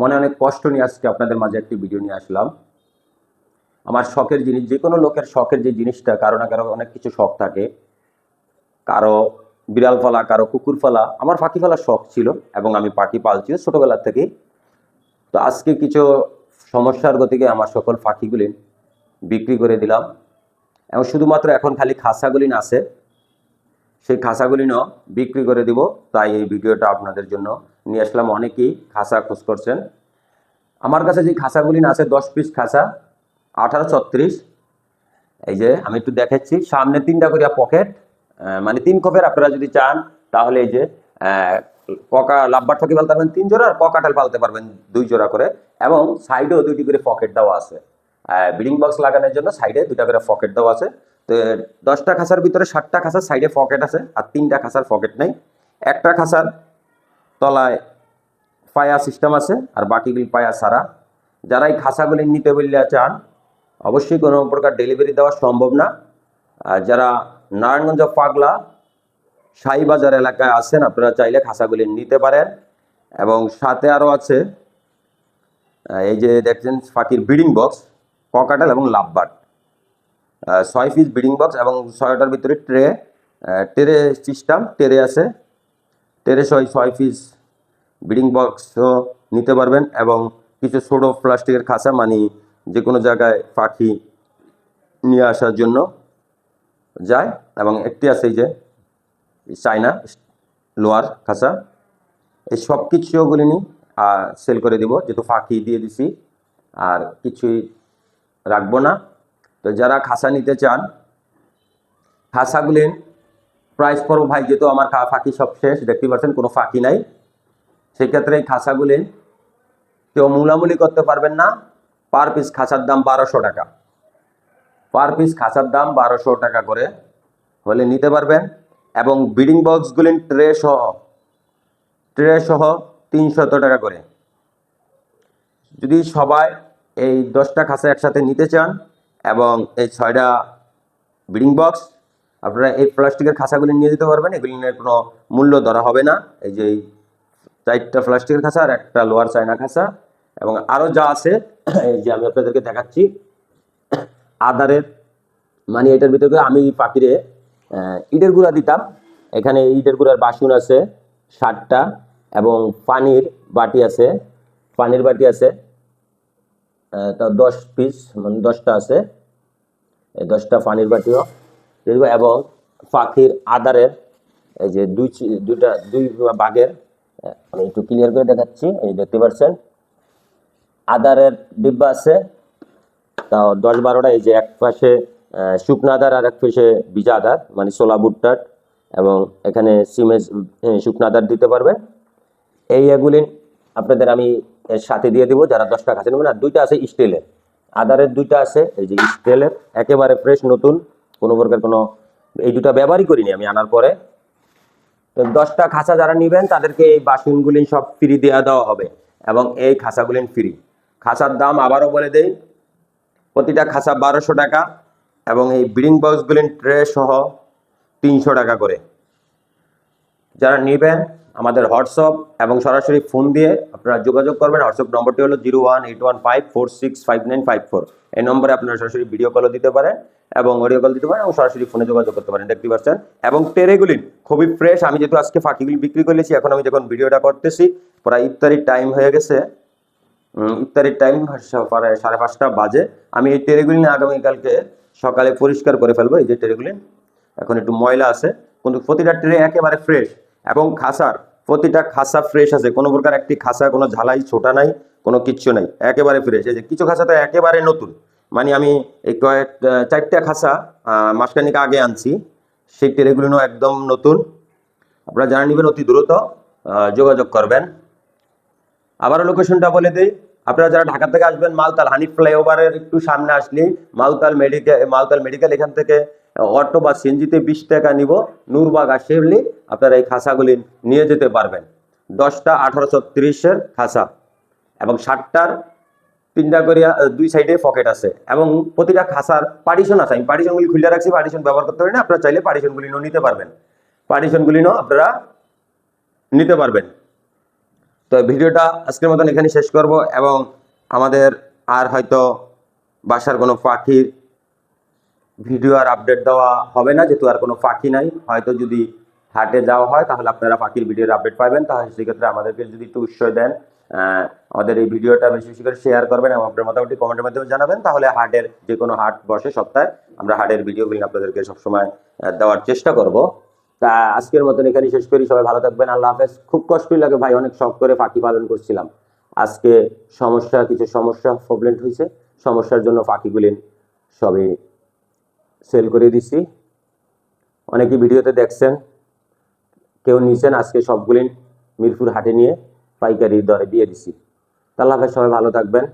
মনে অনেক কষ্ট নিয়ে আজকে আপনাদের মাঝে একটি ভিডিও নিয়ে আসলাম। আমার শখের জিনিস যে কোনো লোকের শখের যে জিনিসটা, কারও না কারও অনেক কিছু শখ থাকে। কারও বিড়াল ফলা কারও কুকুর ফলা আমার পাখি ফেলার শখ ছিল এবং আমি পাখি পালছি ছোটবেলা থেকেই। তো আজকে কিছু সমস্যার গতিকে আমার সকল পাখিগুলি বিক্রি করে দিলাম। এবং শুধুমাত্র এখন খালি খাসাগুলি আছে, সেই খাসাগুলিনও বিক্রি করে দিব। তাই এই ভিডিওটা আপনাদের জন্য নিয়ে আসলাম অনেকেই খাসা খোঁজ করছেন। আমার কাছে যে খাসাগুলি আছে, দশ পিস খাসা, আঠারো, ছত্রিশ। এই যে আমি একটু দেখাচ্ছি, সামনে তিনটা করিয়া পকেট মানে তিন কপের আপনারা যদি চান, তাহলে এই যে ককা লাভবার ঠকি পালতে পারবেন, তিন জোড়া, আর ককাটাল পালতে পারবেন দুই জোড়া করে। এবং সাইডেও দুইটি করে পকেট দেওয়া আছে। ব্রিডিং বক্স লাগানোর জন্য সাইডে দুটা করে পকেট দেওয়া আছে। তো দশটা খাসার ভিতরে ষাটটা খাসার সাইডে পকেট আছে, আর তিনটা খাসার পকেট নেই। একটা খাসার তলায় পায়া সিস্টেম আছে আর বাকিগুলি পায়া সারা যারা এই খাসাগুলি নিতে বললে চান অবশ্যই কোনো প্রকার ডেলিভারি দেওয়া সম্ভব না। আর যারা নারায়ণগঞ্জ পাগলা শাহীবাজার এলাকায় আছেন আপনারা চাইলে খাসাগুলি নিতে পারেন। এবং সাথে আরও আছে এই যে দেখছেন ফাঁকির ব্রিডিং বক্স ককাটাল এবং আহ, ছয় পিস ব্রিডিং বক্স এবং ছয়টার ভিতরে ট্রে ট্রে সিস্টেম ট্রে আছে। ট্রে ছয় পিস ব্রিডিং বক্সও নিতে পারবেন এবং কিছু ছোটো প্লাস্টিকের খাঁচা মানে যে কোনো জায়গায় পাখি নিয়ে আসার জন্য যায় এবং একটি আছে যে চায়না লোয়ার খাঁচা। এই সব কিছুগুলি নিয়ে সেল করে দিব। যেহেতু ফাঁকি দিয়ে দিছি, আর কিছুই রাখব না। তো যারা খাসা নিতে চান খাসাগুলি প্রাইস পড়ব ভাই, যেহেতু আমার ফাঁকি সব শেষ দেখতে পাচ্ছেন, কোনো ফাঁকি নাই। সেক্ষেত্রে এই খাসাগুলি কেউ মূলামূলি করতে পারবেন না। পার পিস খাঁচার দাম বারোশো টাকা। পার পিস খাঁচার দাম বারোশো টাকা করে হলে নিতে পারবেন। এবং বিডিং বক্সগুলি ট্রে সহ ট্রে সহ তিনশত টাকা করে। যদি সবাই এই দশটা খাঁচা একসাথে নিতে চান এবং এই ছয়টা ব্রিডিং বক্স আপনারা এই প্লাস্টিকের খাঁচাগুলি নিয়ে যেতে পারবেন। এগুলি নিয়ে কোনো মূল্য ধরা হবে না। এই যে চারটা প্লাস্টিকের খাঁচা আর একটা লোয়ার চায়না খাঁচা এবং আরও যা আছে, এই যে আমি আপনাদেরকে দেখাচ্ছি, আদারের মানে এটার ভিতরে আমি পাখিরে ইটের গুঁড়া দিতাম। এখানে ইটের গুঁড়ার বাসন আছে ষাটটা এবং পানির বাটি আছে, পানির বাটি আছে তা দশ পিস মানে দশটা আছে। এই দশটা পানির বাটিও। এবং পাখির আদারের এই যে দুই দুইটা, দুই বাঘের, আমি একটু ক্লিয়ার করে দেখাচ্ছি, এই দেখতে পাচ্ছেন। আদারের ডিব্বা আছে, তাও দশ বারোটা, এই যে এক পাশে শুকনো আদার আর এক পাশে ভিজা আদার মানে সোলা ভুট্টার এবং এখানে সিমেজ শুকনো আদার দিতে পারবে। এই এগুলি আপনাদের আমি এর সাথে দিয়ে দিব, যারা দশ টাকা আছে নেবেন, আর দুইটা আছে স্টিলের। আদারের দুইটা আছে, এই যে স্টিলের, একেবারে ফ্রেশ নতুন। কোনো প্রকার কোনো, এই দুটা ব্যবহারই করিনি আমি আনার পরে। তো দশটা খাঁচা যারা নেবেন, তাদেরকে এই বাসনগুলি সব ফ্রি দেওয়া দেওয়া হবে এবং এই খাঁচাগুলি ফ্রি খাঁচার দাম আবারও বলে দেই, প্রতিটা খাঁচা বারোশো টাকা এবং এই ব্রিডিং বক্সগুলি ট্রে সহ তিনশো টাকা করে। যারা নেবেন আমাদের হোয়াটসঅ্যাপ এবং সরাসরি ফোন দিয়ে আপনারা যোগাযোগ করবেন। হোয়াটসঅ্যাপ নম্বরটি হলো zero one eight one five four six five nine five four. এই নম্বরে আপনারা সরাসরি ভিডিও কলও দিতে পারেন এবং অডিও কল দিতে পারেন এবং সরাসরি ফোনে যোগাযোগ করতে পারেন। দেখতে পাচ্ছেন? এবং টেরেগুলি খুবই ফ্রেশ। আমি যেহেতু আজকে ফাঁকিগুলি বিক্রি করেছি, এখন আমি যখন ভিডিওটা করতেছি, প্রায় ইফতারির টাইম হয়ে গেছে। ইফতারির টাইম প্রায় সাড়ে পাঁচটা বাজে। আমি এই টেরেগুলি নিয়ে আগামীকালকে সকালে পরিষ্কার করে ফেলব। এই যে টেরেগুলি এখন একটু ময়লা আছে। কিন্তু প্রতিটা ট্রে একেবারে ফ্রেশ। এবং খাসার প্রতিটা খাসা ফ্রেশ আছে। কোনো প্রকার একটি খাসা, কোনো ঝালাই, ছোটা নাই, কোনো কিচ্ছু নাই। একেবারে ফ্রেশ এই যে কিছু খাসা তো একেবারে নতুন। মানে আমি এই কয়েক চারটা খাসা মাসখানিক আগে আনছি। সেই ট্রেগুলিও একদম নতুন। আপনারা জানা নেবেন অতি দ্রুত যোগাযোগ করবেন। আবারও লোকেশনটা বলে দিই। আপনারা যারা ঢাকা থেকে আসবেন, মালতাল, হানিফ ফ্লাইওভারের একটু সামনে আসলে মালতাল মেডিকেল মালতাল মেডিকেল এখান থেকে অটো বা সিএনজিতে বিশ টাকা নিব, নূরবাগ আসলে আপনারা এই খাসাগুলি নিয়ে যেতে পারবেন। দশটা আঠারোশো তিরিশের খাসা এবং ষাটটার তিনটা করিয়া দুই সাইডে পকেট আছে এবং প্রতিটা খাসার পার্টিশন আছে। আমি পার্টিশনগুলি খুলে রাখছি পার্টিশন ব্যবহার করতে পারি না, আপনারা চাইলে পার্টিশনগুলি নিতে পারবেন। পার্টিশনগুলি আপনারা নিতে পারবেন। তো ভিডিওটা আজকের মতন এখানে শেষ করব এবং আমাদের আর হয়তো বাসার কোনো পাখির ভিডিও আর আপডেট দেওয়া হবে না, যেহেতু আর কোনো পাখি নাই। হয়তো যদি হাটে যাওয়া হয়, তাহলে আপনারা পাখির ভিডিওর আপডেট পাবেন। তাহলে সেক্ষেত্রে আমাদেরকে যদি একটু উৎসাহ দেন আমাদের এই ভিডিওটা বেশি বেশি করে শেয়ার করবেন এবং আপনার মোটামুটি কমেন্টের মাধ্যমে জানাবেন। তাহলে হাটের যে কোনো হাট বসে সপ্তাহে আমরা হাটের ভিডিওগুলি আপনাদেরকে সবসময় দেওয়ার চেষ্টা করব। তা আজকের মতন এখানে শেষ করি। সবাই ভালো থাকবেন। আল্লাহ হাফেজ। খুব কষ্টই লাগে ভাই, অনেক শখ করে পাখি পালন করছিলাম। আজকে সমস্যা, কিছু সমস্যা প্রবলেম হয়েছে। সমস্যার জন্য পাখিগুলি সবই সেল করে দিছি। অনেকে ভিডিওতে দেখছেন, কেউ নিছেন, আজকে সবগুলি মিরপুর হাটে নিয়ে পাইকারি দরে দিয়ে দিছি। তাহলে সবাই ভালো থাকবেন।